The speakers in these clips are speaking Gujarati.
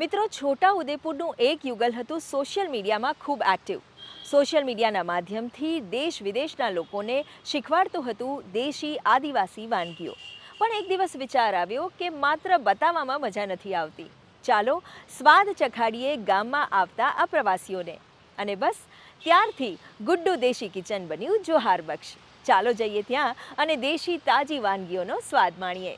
મિત્રો છોટા ઉદેપુરનું એક યુગલ હતું સોશિયલ મીડિયામાં ખૂબ એક્ટિવ સોશિયલ મીડિયાના માધ્યમથી દેશ વિદેશના લોકોને શીખવાડતું હતું દેશી આદિવાસી વાનગીઓ. પણ એક દિવસ વિચાર આવ્યો કે માત્ર બતાવવામાં મજા નથી આવતી. ચાલો, સ્વાદ ચખાડીએ ગામમાં આવતા આ પ્રવાસીઓને. અને બસ, ત્યારથી ગુડ્ડુ દેશી કિચન બન્યું જોહાર બક્ષ. ચાલો જઈએ ત્યાં અને દેશી તાજી વાનગીઓનો સ્વાદ માણીએ.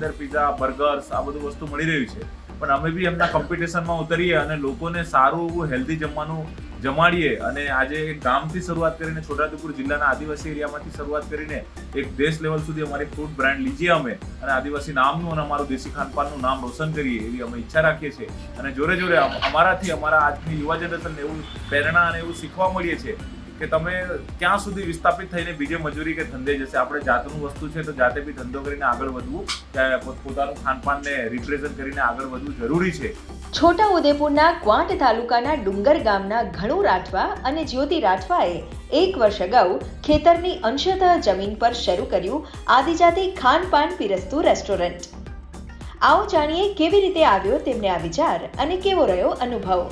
અંદર પીઝા બર્ગર્સ આ બધું વસ્તુ મળી રહ્યું છે. પણ અમે બી એમના કોમ્પિટિશનમાં ઉતરીએ અને લોકોને સારું એવું હેલ્ધી જમવાનું જમાડીએ અને આજે એક ગામથી શરૂઆત કરીને છોટાઉદેપુર જિલ્લાના આદિવાસી એરિયામાંથી શરૂઆત કરીને એક દેશ લેવલ સુધી અમારી ફૂડ બ્રાન્ડ લીજીએ અમે અને આદિવાસી નામનું અને અમારું દેશી ખાનપાનનું નામ રોશન કરીએ એવી અમે ઈચ્છા રાખીએ છીએ. અને જોરે જોડે અમારાથી અમારા આજની યુવા જનરેશનને એવું પ્રેરણા અને એવું શીખવા મળીએ છીએ. કે તમે ક્યાં સુધી વિસ્થાપિત થઈને બીજે મજૂરી કે ધંધે જશે? આપણે જાતનું વસ્તુ છે તો જાતે બી ધંધો કરીને આગળ વધવું. પોતાનું ખાનપાનને રિપ્રેઝન્ટ કરીને આગળ વધવું જરૂરી છે. છોટા ઉદેપુરના ક્વાંટ તાલુકાના ડુંગર ગામના ઘણુ રાઠવા અને જ્યોતિ રાઠવાએ એક વર્ષ અગાઉ ખેતરની અંશતઃ જમીન પર શરૂ કર્યું આદિજાતિ ખાનપાન પીરસતું રેસ્ટોરન્ટ. આવો જાણીએ કેવી રીતે આવ્યો તેમને આ વિચાર અને કેવો રહ્યો અનુભવ?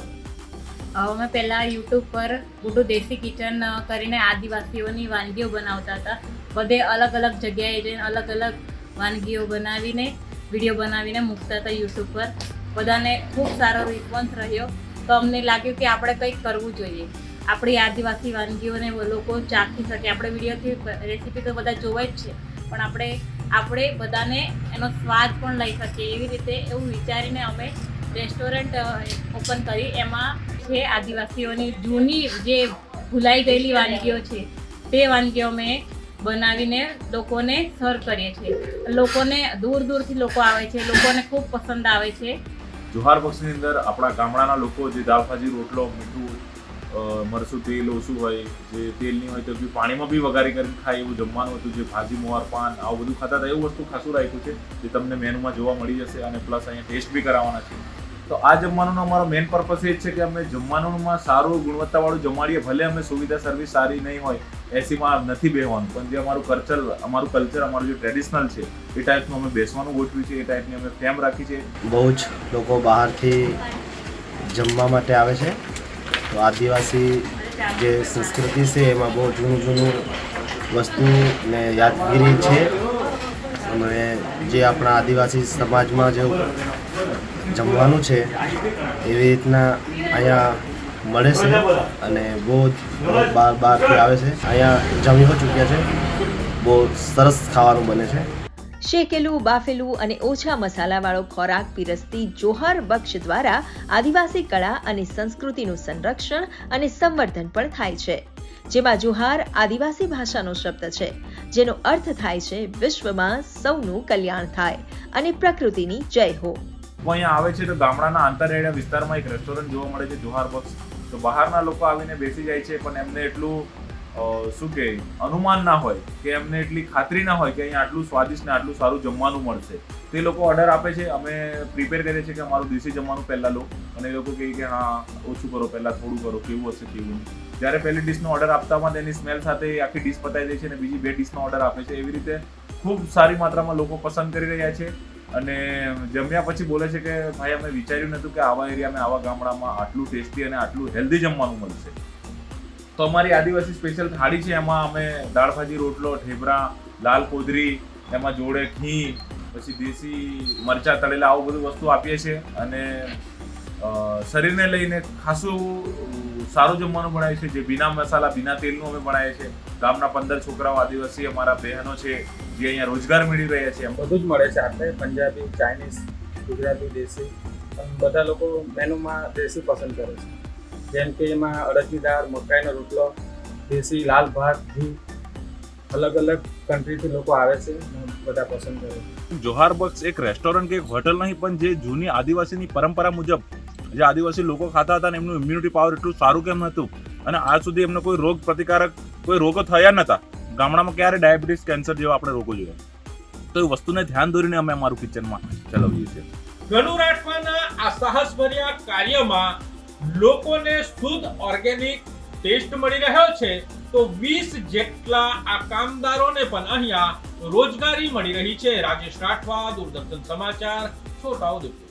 અમે પહેલાં યુટ્યુબ પર ગુડુ દેશી કિચન કરીને આદિવાસીઓની વાનગીઓ બનાવતા હતા. બધે અલગ અલગ જગ્યાએ જઈને અલગ અલગ વાનગીઓ બનાવીને વીડિયો બનાવીને મૂકતા હતા યુટ્યુબ પર. બધાને ખૂબ સારો રિસ્પોન્સ રહ્યો. તો અમને લાગ્યું કે આપણે કંઈક કરવું જોઈએ. આપણી આદિવાસી વાનગીઓને લોકો ચાખી શકે. આપણે વિડીયોથી રેસીપી તો બધા જોવે જ છે. પણ આપણે આપણે બધાને એનો સ્વાદ પણ લઈ શકીએ. એવી રીતે એવું વિચારીને અમે રેસ્ટોરન્ટ ઓપન કરી. એમાં છે આદિવાસીઓની જૂની જે ભૂલાઈ ગયેલી વાનગીઓ છે, તે વાનગીઓ અમે બનાવીને લોકોને સર્વ કરીએ છીએ. લોકોને દૂર દૂરથી લોકો આવે છે, લોકોને ખૂબ પસંદ આવે છે. જોહાર પક્ષની અંદર આપણા ગામડાના લોકો જે દાળભાજી રોટલો, મીઠું મરસું તેલ, ઓછું હોય, જે તેલની હોય તો બી પાણીમાં બી વઘારી કરીને ખાય એવું જમવાનું હતું, જે ભાજી મોવાર પાન, આવું બધું ખાતા હતા, એવું વસ્તુ ખાસું રાખ્યું છે, જે તમને મેનુમાં જોવા મળી જશે અને પ્લસ અહીંયા ટેસ્ટ બી કરાવવાના છે. તો આ જમવાનું અમારો મેઇન પર્પસ એ છે કે અમે જમવાનુંમાં સારું ગુણવત્તાવાળું જમાડીએ, ભલે અમે સુવિધા સર્વિસ સારી નહીં હોય, એસીમાં નથી બેસવાનું પણ જે અમારું કલ્ચર અમારું કલ્ચર અમારું જે ટ્રેડિશનલ છે, એ ટાઈપનું અમે બેસવાનું ગોઠવ્યું છે, એ ટાઈપની અમે ફેમ રાખી છે. બહુ જ લોકો બહારથી જમવા માટે આવે છે. તો આદિવાસી જે સંસ્કૃતિ છે, એમાં બહુ જૂનું જૂનું વસ્તુ ને યાદગીરી છે. અને જે આપણા આદિવાસી સમાજમાં જે જમવાનું છે, એવી રીતના અહીંયા મળે છે અને બહુ બહાર બહારથી આવે છે. અહીંયા જમી ચૂક્યા છે. બહુ સરસ ખાવાનું બને છે. શેકેલું, બાફેલું અને ઓછા મસાલાવાળો ખોરાક પીરસતી જોહર બક્ષ દ્વારા આદિવાસી કળા અને સંસ્કૃતિનું સંરક્ષણ અને સંવર્ધન પણ થાય છે. જેમાં જોહાર આદિવાસી ભાષાનો શબ્દ છે, જેનો અર્થ થાય છે, વિશ્વમાં સૌનું કલ્યાણ થાય અને પ્રકૃતિની જય હો. લોકો અહીંયા આવે છે તો ગામડાના આંતરએરિયા વિસ્તારમાં એક રેસ્ટોરન્ટ જોવા મળે છે, જોહાર બોક્સ તો બહારના લોકો આવીને બેસી જાય છે, પણ એમને એટલું શું કે, અનુમાન ના હોય કે એમને એટલી ખાતરી ના હોય કે અહીંયા આટલું સ્વાદિષ્ટ ને આટલું સારું જમવાનું મળશે. તે લોકો ઓર્ડર આપે છે, અમે પ્રિપેર કરીએ છીએ કે અમારું દેશી જમવાનું પહેલાં લો. અને એ લોકો કહે કે હા, ઓછું કરો, પહેલાં થોડું કરો, કેવું હશે, કેવું નહીં. જ્યારે પહેલી ડિશનો ઓર્ડર આપતામાં તેની સ્મેલ સાથે આખી ડિશ પતાવી દે છે અને બીજી બે ડિશનો ઓર્ડર આપે છે. એવી રીતે ખૂબ સારી માત્રામાં લોકો પસંદ કરી રહ્યા છે. અને જમ્યા પછી બોલે છે કે, ભાઈ, અમે વિચાર્યું નતું કે આવા એરિયામાં, આવા ગામડામાં આટલું ટેસ્ટી અને આટલું હેલ્ધી જમવાનું મળશે. તો અમારી આદિવાસી સ્પેશિયલ થાળી છે, એમાં અમે દાળ ભાજી, રોટલો ઠેબરા લાલ કોદરી, એમાં જોડે ઘી, પછી દેશી મરચા તળેલા, આવું બધું વસ્તુ આપીએ છીએ. અને શરીરને લઈને ખાસું સારું જમવાનું બનાવીએ છીએ જે બિના મસાલા, બિના તેલનું અમે બનાવીએ છીએ. ગામના પંદર છોકરાઓ આદિવાસી અમારા બહેનો છે, જે અહીંયા રોજગાર મેળવી રહ્યા છે. બધું જ મળે છે આપણે પંજાબી, ચાઇનીઝ, ગુજરાતી, દેશી બધા લોકો મેનુમાં દેશી પસંદ કરે છે. જેમ કે એમાં અડદની દાળ, મકાઈનો રોટલો, દેશી લાલ ભાત, ઘી, અલગ અલગ કન્ટ્રીથી લોકો આવે છે બધા પસંદ કરે છે. જોહાર બક્સ એક રેસ્ટોરન્ટ કે એક હોટલ નહીં, પણ જે જૂની આદિવાસીની પરંપરા મુજબ જે આદિવાસી લોકો ખાતા હતા ને એમનું ઇમ્યુનિટી પાવર એટલું સારું કેમ હતું? અને આજ સુધી એમને કોઈ રોગ પ્રતિકારક કોઈ રોગો થયા નતા? ગામડામાં ક્યારે ડાયાબિટીસ કેન્સર જેવા આપણે રોગો જોયા? તો એ વસ્તુને ધ્યાન દોરીને અમે અમારું કિચનમાં ચલાવીએ છીએ. ગનુ આ સાહસભર્યા કાર્યમાં લોકોને શુદ્ધ ઓર્ગેનિક ટેસ્ટ મળી રહ્યો છે, તો વીસ જેટલા આ કામદારોને પણ અહીંયા રોજગારી મળી રહી છે. રાજેશ રાઠવા, દૂરદર્શન સમાચાર છોટાઉદેપુર